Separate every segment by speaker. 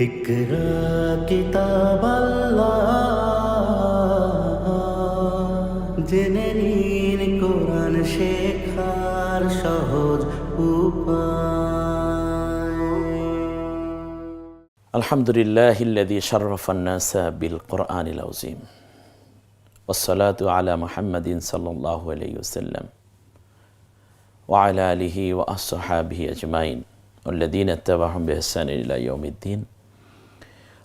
Speaker 1: اقرا কিতাব জেনে নিন কোরআন শেখার সহজ উপায়
Speaker 2: الحمد لله الذي شرف الناس بالقرآن العظيم والصلاة على محمد صلى الله عليه وسلم وعلى آله وأصحابه أجمعين والذين اتبعهم بإحسان إلى يوم الدين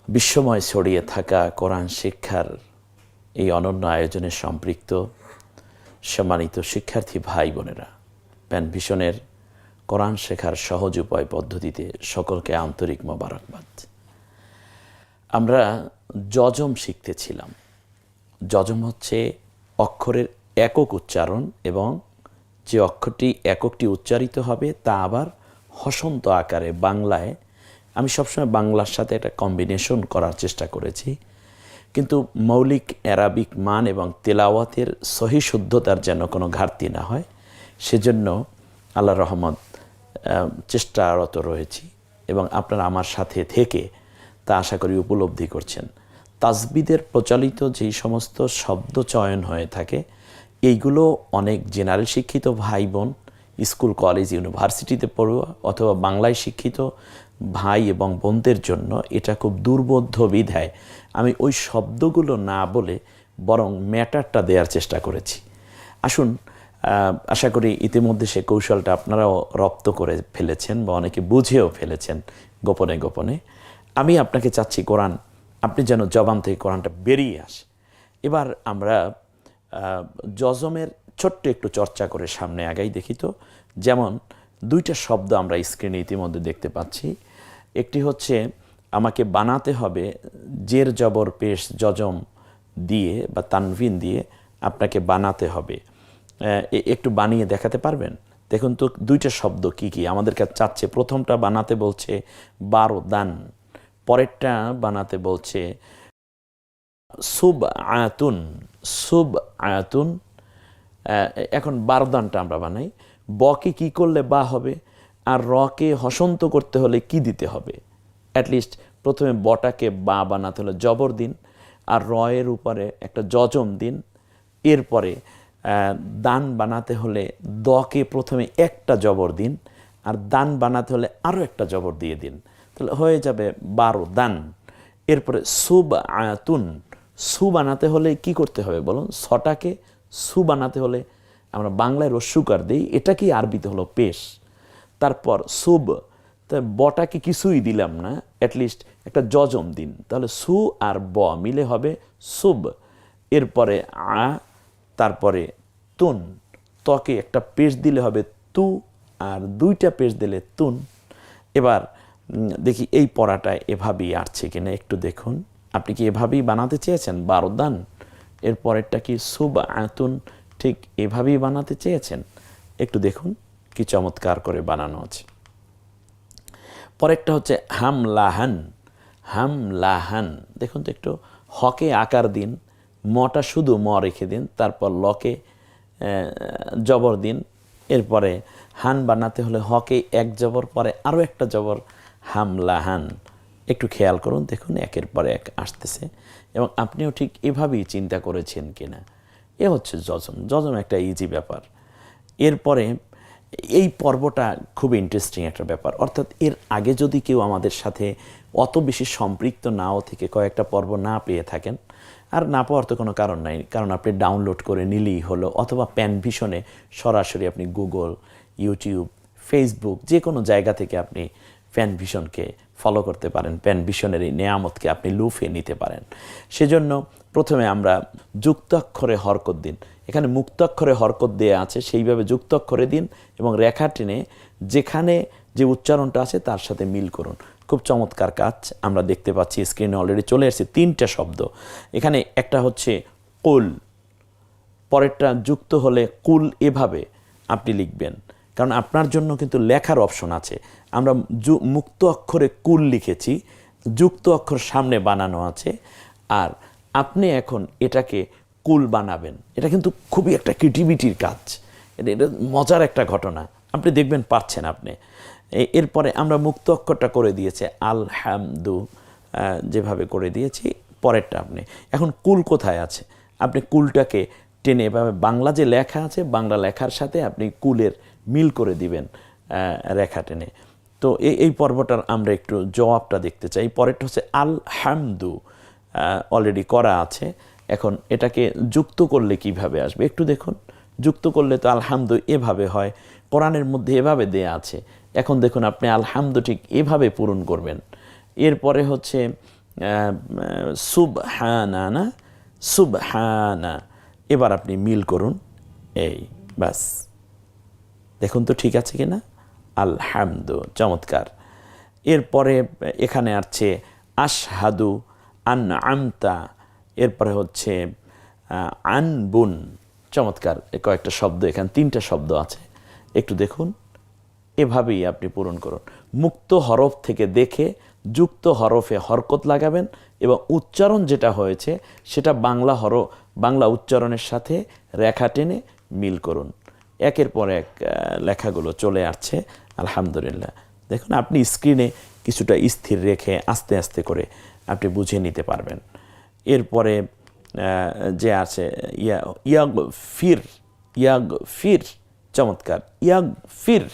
Speaker 2: বিশ্বময় ছড়িয়ে থাকা কোরআন শিক্ষার এই অনন্য আয়োজনে সম্পৃক্ত সম্মানিত শিক্ষার্থী ভাই বোনেরা, প্যান ভিশনের কোরআন শেখার সহজ উপায় পদ্ধতিতে সকলকে আন্তরিক মোবারকবাদ। আমরা যজম শিখতেছিলাম। যজম হচ্ছে অক্ষরের একক উচ্চারণ এবং যে অক্ষরটি এককটি উচ্চারিত হবে তা আবার হসন্ত আকারে বাংলায় আমি সবসময় বাংলার সাথে একটা কম্বিনেশন করার চেষ্টা করেছি। কিন্তু মৌলিক অ্যারাবিক মান এবং তেলাওয়াতের সহি শুদ্ধতার যেন কোনো ঘাটতি না হয়, সেজন্য আল্লাহ রহমত চেষ্টারত রয়েছি এবং আপনারা আমার সাথে থেকে তা আশা করি উপলব্ধি করছেন। তাজবিদের প্রচলিত যেই সমস্ত শব্দ চয়ন হয়ে থাকে, এইগুলো অনেক জেনারেল শিক্ষিত ভাই বোন, স্কুল কলেজ ইউনিভার্সিটিতে পড়ুয়া অথবা বাংলায় শিক্ষিত ভাই এবং বোনদের জন্য এটা খুব দুর্বোধ্য বিধায়। আমি ওই শব্দগুলো না বলে বরং ম্যাটারটা দেওয়ার চেষ্টা করেছি। আসুন আশা করি ইতিমধ্যে সে কৌশলটা আপনারাও রপ্ত করে ফেলেছেন বা অনেকে বুঝেও ফেলেছেন গোপনে গোপনে। আমি আপনাকে চাচ্ছি, কোরআন, আপনি যেন জবান থেকে কোরআনটা বেরিয়ে আসে। এবার আমরা জজমের ছোট্ট একটু চর্চা করে সামনে আগাই দেখি তো। যেমন দুইটা শব্দ আমরা স্ক্রিনে ইতিমধ্যে দেখতে পাচ্ছি। একটি হচ্ছে, আমাকে বানাতে হবে জের জবর পেশ জজম দিয়ে বা তানভিন দিয়ে আপনাকে বানাতে হবে। একটু বানিয়ে দেখাতে পারবেন? দেখুন তো, দুইটা শব্দ কি কি? আমাদের কাছে চাচ্ছে, প্রথমটা বানাতে বলছে, বারো দান। পরেরটা বানাতে বলছে সুব আয়াতুন সুব আয়াতুন এখন বারদানটা আমরা বানাই। বকে কি করলে বা হবে? আর রকে হসন্ত করতে হলে কি দিতে হবে? অ্যাটলিস্ট প্রথমে বটাকে বা বানাতে হলে জবর দিন, আর রয়ের উপরে একটা জজম দিন। এরপরে দান বানাতে হলে দকে প্রথমে একটা জবর দিন, আর দান বানাতে হলে আরও একটা জবর দিয়ে দিন। তাহলে হয়ে যাবে বারো দান। এরপরে সুব আয়াতুন সু বানাতে হলে কি করতে হবে বলুন? ছটাকে সু বানাতে হলে আমরা বাংলায় রস্যুকার দিই এটা কি আরবিতে হলো পেশ। তারপর সুব, তা বটাকে কিছুই দিলাম না অ্যাটলিস্ট একটা জজম দিন। তাহলে সু আর ব মিলে হবে সুব। এরপরে আ, তারপরে তুন। তকে একটা পেশ দিলে হবে তু, আর দুইটা পেশ দিলে তুন। এবার দেখি এই পড়াটা এভাবেই আসছে কিনা একটু দেখুন। আপনি কি এভাবেই বানাতে চেয়েছেন? বারোদান। এর পরেরটা কি সুব আতুন ঠিক এভাবেই বানাতে চেয়েছেন? একটু দেখুন। কি চমৎকার করে বানানো আছে। পরেরটা হচ্ছে হাম লাহান হাম লাহান দেখুন তো একটু হকে আকার দিন, মটা শুধু ম রেখে দিন, তারপর লকে জবর দিন। এরপরে হান বানাতে হলে হকে এক জবর, পরে আরও একটা জবর হাম লাহান একটু খেয়াল করুন, দেখুন একের পরে এক আসতেছে। এবং আপনিও ঠিক এভাবেই চিন্তা করেছেন কিনা। এ হচ্ছে যজম যজম একটা ইজি ব্যাপার। এরপরে এই পর্বটা খুব ইন্টারেস্টিং একটা ব্যাপার। অর্থাৎ এর আগে যদি কেউ আমাদের সাথে অত বেশি সম্পৃক্ত নাও থেকে কয়েকটা পর্ব না পেয়ে থাকেন, আর না পাওয়ার তো কোনো কারণ নাই। কারণ আপনি ডাউনলোড করে নিলেই হলো, অথবা প্যান ভিশনে সরাসরি আপনি গুগল ইউটিউব ফেসবুক যে কোনো জায়গা থেকে আপনি প্যান ভিশনকে ফলো করতে পারেন। প্যান ভিশনের এই নেয়ামতকে আপনি লুফে নিতে পারেন। সেজন্য প্রথমে আমরা যুক্তাক্ষরে হরকত দিন। এখানে মুক্তাক্ষরে হরকত দেয়া আছে, সেইভাবে যুক্তাক্ষরে দিন এবং রেখা টেনে যেখানে যে উচ্চারণটা আছে তার সাথে মিল করুন। খুব চমৎকার কাজ আমরা দেখতে পাচ্ছি স্ক্রিনে অলরেডি চলে এসেছে তিনটা শব্দ। এখানে একটা হচ্ছে কুল, পরেরটা যুক্ত হলে কুল এভাবে আপনি লিখবেন। কারণ আপনার জন্য কিন্তু লেখার অপশন আছে। আমরা মুক্ত অক্ষরে কুল লিখেছি, যুক্ত অক্ষর সামনে বানানো আছে, আর আপনি এখন এটাকে কুল বানাবেন। এটা কিন্তু খুবই একটা ক্রিয়েটিভিটির কাজ। এটা এটা মজার একটা ঘটনা। আপনি দেখবেন, পাচ্ছেন আপনি। এরপরে আমরা মুক্ত অক্ষরটা করে দিয়েছে, আলহামদু যেভাবে করে দিয়েছি, পরেরটা আপনি। এখন কুল কোথায় আছে? আপনি কুলটাকে টেনে, এভাবে বাংলা যে লেখা আছে, বাংলা লেখার সাথে আপনি কুলের মিল করে দিবেন রেখা টেনে। তো এই এই পর্বটার আমরা একটু জবাবটা দেখতে চাই। পরেরটা হচ্ছে আল হামদু অলরেডি করা আছে। এখন এটাকে যুক্ত করলে কীভাবে আসবে? একটু দেখুন। যুক্ত করলে তো আলহামদু এভাবে হয়। কোরআনের মধ্যে এভাবে দেয়া আছে। এখন দেখুন, আপনি আলহামদু ঠিক এভাবে পূরণ করবেন। এরপরে হচ্ছে সুবহানা না সুবহানা। এবার আপনি মিল করুন। এই, বাস। দেখুন তো ঠিক আছে কিনা? আলহামদু, চমৎকার। এরপরে এখানে আছে আশহাদু আন আমতা এরপরে হচ্ছে আহ, আনবুন। চমৎকার কয়েকটা শব্দ এখানে তিনটা শব্দ আছে। একটু দেখুন এভাবেই আপনি পূরণ করুন। মুক্ত হরফ থেকে দেখে যুক্ত হরফে হরকত লাগাবেন এবং উচ্চারণ যেটা হয়েছে সেটা বাংলা হর বাংলা উচ্চারণের সাথে রেখা টেনে মিল করুন। একের পর এক লেখাগুলো চলে আসছে আলহামদুলিল্লাহ। দেখুন আপনি স্ক্রিনে কিছুটা স্থির রেখে আস্তে আস্তে করে আপনি নিতে পারবেন। এরপরে যে আছে, ইয়া, ইয়াগ ফির ইয়াগ ফির, চমৎকার, ইয়াগ ফির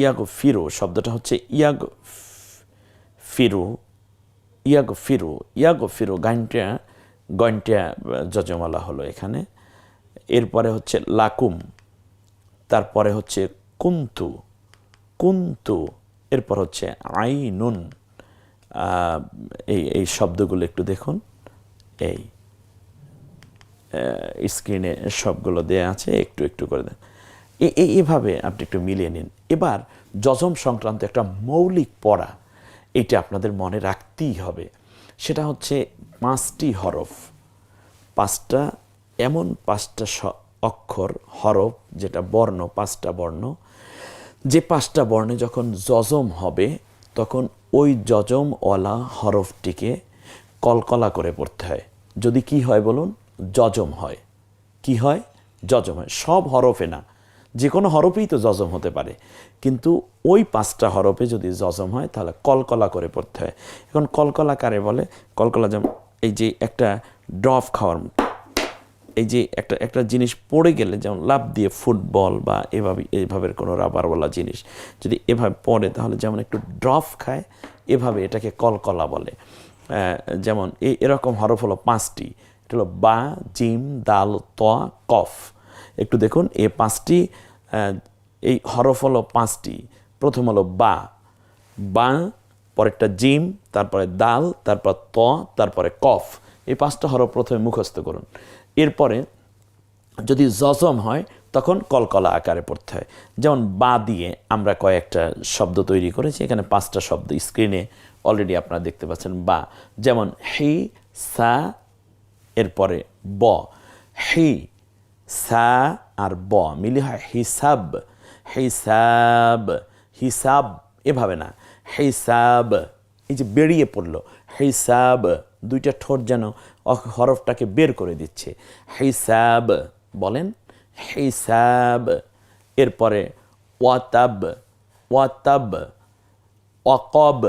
Speaker 2: ইয়াগ ফিরো শব্দটা হচ্ছে ইয়াগ ফিরু ইয়াগ ফিরু ইয়াগ ফিরু গানটা, গনটা যজমালা হলো এখানে। এরপরে হচ্ছে লাকুম, তারপরে হচ্ছে কুন্তু কুন্তু, এরপর হচ্ছে আইনুন। এই এই শব্দগুলো একটু দেখুন। এই স্ক্রিনে সবগুলো দেয়া আছে, একটু একটু করে দেন। এ- এ- এভাবে আপনি একটু মিলিয়ে নিন। এবার যজম সংক্রান্ত একটা মৌলিক পড়া, এটা আপনাদের মনে রাখতেই হবে। সেটা হচ্ছে পাঁচটি হরফ। পাঁচটা, এমন পাঁচটা অক্ষর, হরফ, যেটা বর্ণ, পাঁচটা বর্ণ। যে পাঁচটা বর্ণে যখন যজম হবে, তখন ওই যজমওয়ালা হরফটিকে কলকলা করে পড়তে হয়। যদি কি হয় বলুন? যজম হয়। কি হয়? যজম হয়। সব হরফে না। যে কোনো হরফেই তো যজম হতে পারে। কিন্তু ওই পাঁচটা হরফে যদি যজম হয়, তাহলে কলকলা করে পড়তে হয়। এখন কলকলা কারে বলে? কলকলা যেমন এই যে একটা ড্রপ খাওয়ার এই যে একটা একটা জিনিস পড়ে গেলে, যেমন লাভ দিয়ে ফুটবল বা এভাবে এইভাবে কোনো রাবারওয়ালা জিনিস যদি এভাবে পড়ে, তাহলে যেমন একটু ড্রপ খায়, এভাবে এটাকে কলকলা বলে। যেমন এই এরকম হরফ হলো পাঁচটি। এটা হলো বা, জিম, দাল, ত, কফ। একটু দেখুন, এ পাঁচটি এই হরফ হলো পাঁচটি। প্রথম হলো বা। বা, পরেরটা জিম, তারপরে দাল, তারপর ত, তারপরে কফ। এই পাঁচটা হরফ প্রথমে মুখস্থ করুন। এরপরে যদি জজম হয়, তখন কলকলা আকারে পড়তে হয়। যেমন বা দিয়ে আমরা কয়েকটা শব্দ তৈরি করেছি, এখানে পাঁচটা শব্দ স্ক্রিনে অলরেডি আপনারা দেখতে পাচ্ছেন বা। যেমন হি, সা, এরপরে ব। হি, সা আর ব মিলি হয় হিসাব। হিসাব হিসাব, এভাবে না। হিসাব, এই যে বেরিয়ে পড়ল। হিসাব দুইটা ঠোঁট যেন হরফটাকে বের করে দিচ্ছে। হিসাব বলেন, হিসাব। এরপরে ওয়াতাব ওয়াতাব অকব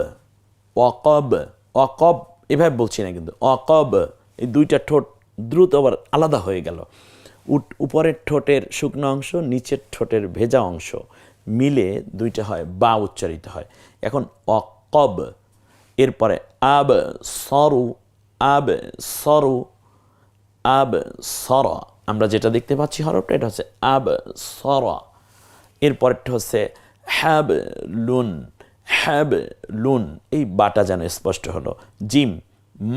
Speaker 2: অকব অকব এভাবে বলছি না কিন্তু অকব এই দুইটা ঠোঁট দ্রুত আবার আলাদা হয়ে গেল। উট উপরের ঠোঁটের শুকনো অংশ, নিচের ঠোঁটের ভেজা অংশ মিলে দুইটা হয়, বা উচ্চারিত হয়। এখন অকব এরপরে আব, সরু আব সরু আব সর আমরা যেটা দেখতে পাচ্ছি হরফটা, এটা হচ্ছে আব সর এরপরটা হচ্ছে হ্যাব লুন হ্যাব লুন এই বাটা যেন স্পষ্ট হলো। জিম,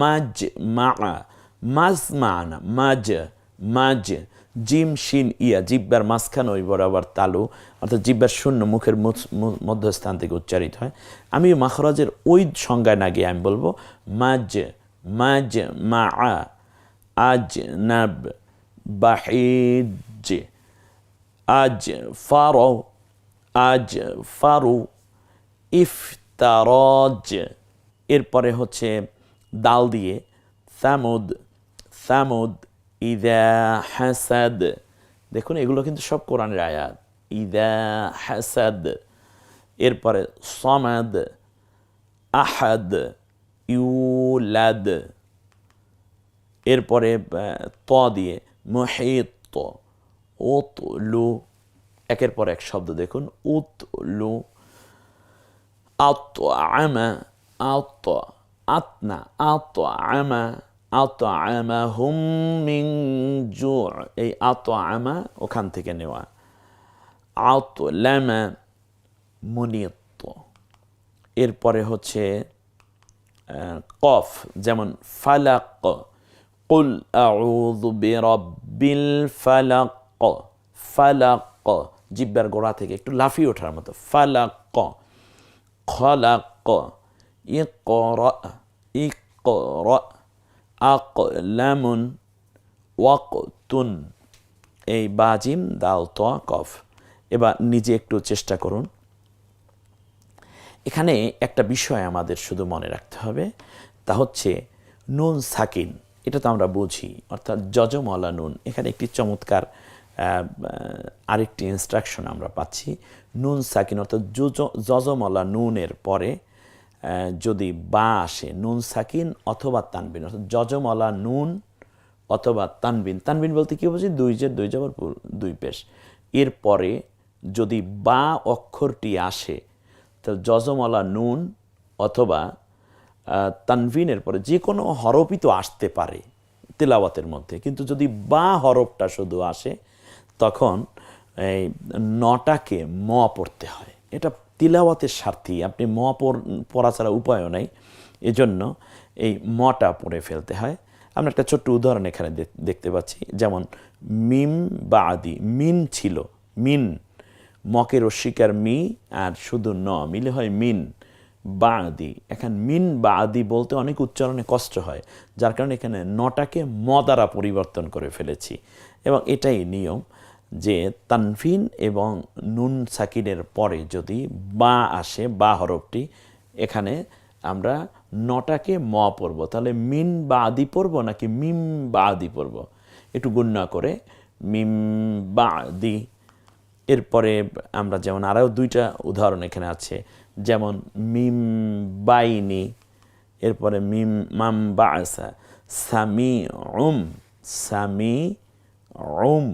Speaker 2: মাজ, মা মাজ মানা মাজ মাজ। জিম, শিন, ইয়া। জিব্বার মাঝখানে ওই বরাবর তালু, অর্থাৎ জিব্বার শূন্য মুখের মধ্যস্থান থেকে উচ্চারিত হয়। আমি মাখরাজের ওই সংজ্ঞায় না গিয়ে আমি বলব মাজ মাজ মা আজ নাব বাহিজ আজ ফারো আজ ফারু ইফতারজ এরপরে হচ্ছে দাল দিয়ে সামুদ সামুদ, ইদা হাসাদ। দেখুন, এগুলো কিন্তু সব কোরআনের আয়াত। ইদা হাসাদ। এরপরে সমাদ, আহাদ। ইউলাদ। এরপরে ত দিয়ে মহিত ওত লু একের পর এক শব্দ দেখুন। উতলু। আতআমা আত আমা আত আতনা আতআমা, আতআমাহুম মিং জু' এই আতআমা ওখান থেকে নেওয়া। আতলামা মুনিত। এরপরে হচ্ছে কফ, যেমন ফালাক, কুল আউযু বিরাব্বিল ফালাক ফালাক, জিব্বার গোড়া থেকে একটু লাফিয়ে ওঠার মতো, ফালাক, খলাক, ইকরা ইকরা, আকলামুন, ওয়াকতুন। এই বাজিম দাল, ত, কফ। এবার নিজে একটু চেষ্টা করুন। এখানে একটা বিষয় আমাদের শুধু মনে রাখতে হবে, তা হচ্ছে নুন সাকিন, এটা তো আমরা বুঝি, অর্থাৎ যজমলা নুন। এখানে একটি চমৎকার আরেকটি ইনস্ট্রাকশন আমরা পাচ্ছি। নুন সাকিন অর্থাৎ যুজ- যজমলা নুনের পরে যদি বা আসে, নুন সাকিন অথবা তানবিন, অর্থাৎ যজমলা নুন অথবা তানবিন তানবিন বলতে কী বুঝি? দুই যে দুই যাবার দুই পেশ। এরপরে যদি বা অক্ষরটি আসে তো যজমলা নুন অথবা তানভিনের পরে যে কোনো হরফই তো আসতে পারে তেলাওয়াতের মধ্যে। কিন্তু যদি বা হরফটা শুধু আসে, তখন এই নটাকে ম পড়তে হয়। এটা তিলাওয়াতের স্বার্থী। আপনি ম পড়- ছাড়া উপায়ও নাই। এজন্য এই মটা পড়ে ফেলতে হয়। আমরা একটা ছোট্ট উদাহরণ এখানে দেখ- দেখতে পাচ্ছি। যেমন, মিম বা আদি মিন ছিল, মিন। মকের অস্বীকার মি, আর শুধু ন, মিলে হয় মিন বা আদি এখন মিন বা আদি বলতে অনেক উচ্চারণে কষ্ট হয়, যার কারণে এখানে নটাকে ম দ্বারা পরিবর্তন করে ফেলেছি। এবং এটাই নিয়ম যে তানফিন এবং নুন সাকিনের পরে যদি বা আসে, বা হরফটি, এখানে আমরা নটাকে ম পড়ব। তাহলে মিন বা আদি পড়ব নাকি মিম বা আদি পড়ব? একটু গুণনা করে মিম বা আদি এরপরে আমরা যেমন আরও দুইটা উদাহরণ এখানে আছে, যেমন মিম বাইনি, এরপরে মিম মাম বাসা সামি উম সামি উম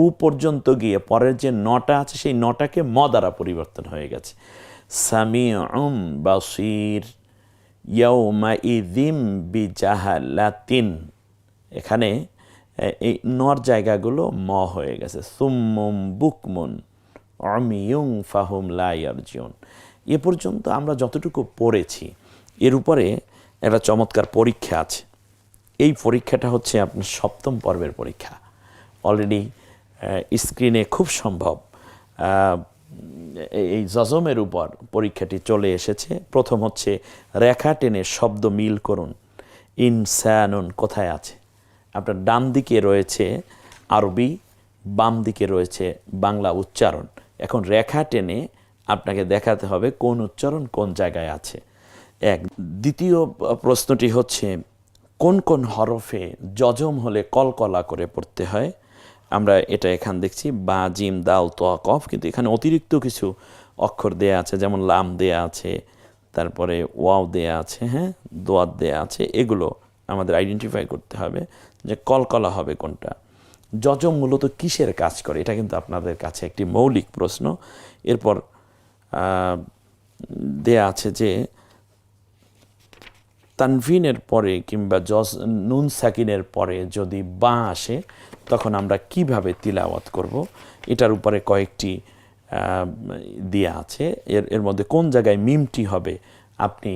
Speaker 2: উ পর্যন্ত গিয়ে পরের যে নটা আছে সেই নটাকে ম দ্বারা পরিবর্তন হয়ে গেছে। সামি উম বাসির ইয়ৌমা ইদিম বি বিজাহালাতিন, এখানে এই নর জায়গাগুলো ম হয়ে গেছে। সুম্মুম বুকমুন, অমিয়ুং ফাহুম লাইয়ারজিউন এ পর্যন্ত আমরা যতটুকু পড়েছি, এর উপরে একটা চমৎকার পরীক্ষা আছে। এই পরীক্ষাটা হচ্ছে আপনার সপ্তম পর্বের পরীক্ষা। অলরেডি স্ক্রিনে খুব সম্ভব এই- এই জজমের উপর পরীক্ষাটি চলে এসেছে। প্রথম হচ্ছে রেখা টেনে শব্দ মিল করুন। ইনসানুন কোথায় আছে? আপনার ডান দিকে রয়েছে আরবি, বাম দিকে রয়েছে বাংলা উচ্চারণ। এখন রেখা টেনে আপনাকে দেখাতে হবে কোন উচ্চারণ কোন জায়গায় আছে। এক, দ্বিতীয় প্রশ্নটি হচ্ছে, কোন কোন হরফে যজম হলে কলকলা করে পড়তে হয়? আমরা এটা এখান দেখছি, বা, জিম, দাল তোয়া কফ, কিন্তু এখানে অতিরিক্ত কিছু অক্ষর দেয়া আছে, যেমন লাম দেয়া আছে, তারপরে ওয়াও দেয়া আছে হ্যাঁ দোয়াত দেয়া আছে, এগুলো আমাদের আইডেন্টিফাই করতে হবে। যে কলকলা হবে কোনটা? যজম মূলত কিসের কাজ করে? এটা কিন্তু আপনাদের কাছে একটি মৌলিক প্রশ্ন। এরপর দেয়া আছে যে, তানভিনের পরে কিংবা জজ নুন সাকিনের পরে যদি বা আসে, তখন আমরা কীভাবে তিলাওয়াত করব? এটার উপরে কয়েকটি দেয়া আছে। এর এর মধ্যে কোন জায়গায় মিমটি হবে? আপনি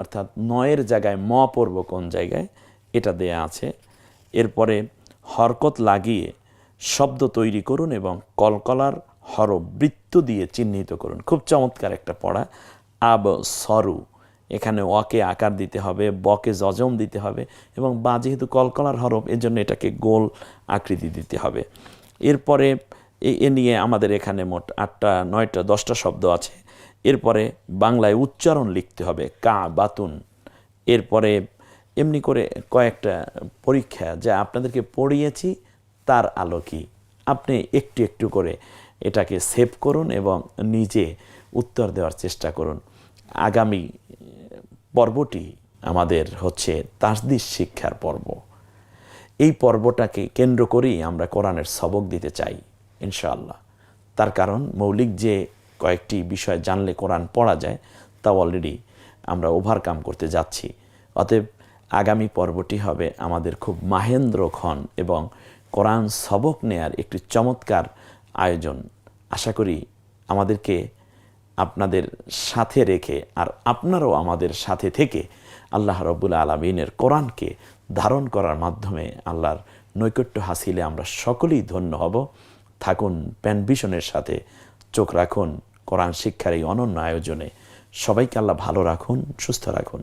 Speaker 2: অর্থাৎ নয়ের জায়গায় ম পড়ব কোন জায়গায়? এটা দেয়া আছে। এরপরে হরকত লাগিয়ে শব্দ তৈরি করুন এবং কলকলার হরফ বৃত্ত দিয়ে চিহ্নিত করুন। খুব চমৎকার একটা পড়া। আব, সরু। এখানে অকে আকার দিতে হবে, বকে জজম দিতে হবে এবং বা যেহেতু কলকলার হরফ, এজন্য এটাকে গোল আকৃতি দিতে হবে। এরপরে এ নিয়ে আমাদের এখানে মোট আটটা, নয়টা, দশটা শব্দ আছে। এরপরে বাংলায় উচ্চারণ লিখতে হবে, কা, বাতুন। এরপরে এমনি করে কয়েকটা পরীক্ষা যা আপনাদেরকে পড়িয়েছি, তার আলো কি আপনি একটু একটু করে এটাকে সেভ করুন এবং নিজে উত্তর দেওয়ার চেষ্টা করুন। আগামী পর্বটি আমাদের হচ্ছে তাসদিস শিক্ষার পর্ব। এই পর্বটাকে কেন্দ্র করেই আমরা কোরআনের সবক দিতে চাই, ইনশাআল্লাহ। তার কারণ, মৌলিক যে কয়েকটি বিষয় জানলে কোরআন পড়া যায়, তা অলরেডি আমরা ওভারকাম করতে যাচ্ছি। অতএব আগামী পর্বটি হবে আমাদের খুব মাহেন্দ্রক্ষণ এবং কোরআন সবক নেয়ার একটি চমৎকার আয়োজন। আশা করি আমাদেরকে আপনাদের সাথে রেখে আর আপনারাও আমাদের সাথে থেকে আল্লাহ রব্বুল আলমিনের কোরআনকে ধারণ করার মাধ্যমে আল্লাহর নৈকট্য হাসিলে আমরা সকলেই ধন্য হব। থাকুন প্যানভিশনের সাথে চোখ রাখুন, কোরআন শিক্ষার এই অনন্য আয়োজনে সবাইকে আল্লাহ ভালো রাখুন, সুস্থ রাখুন।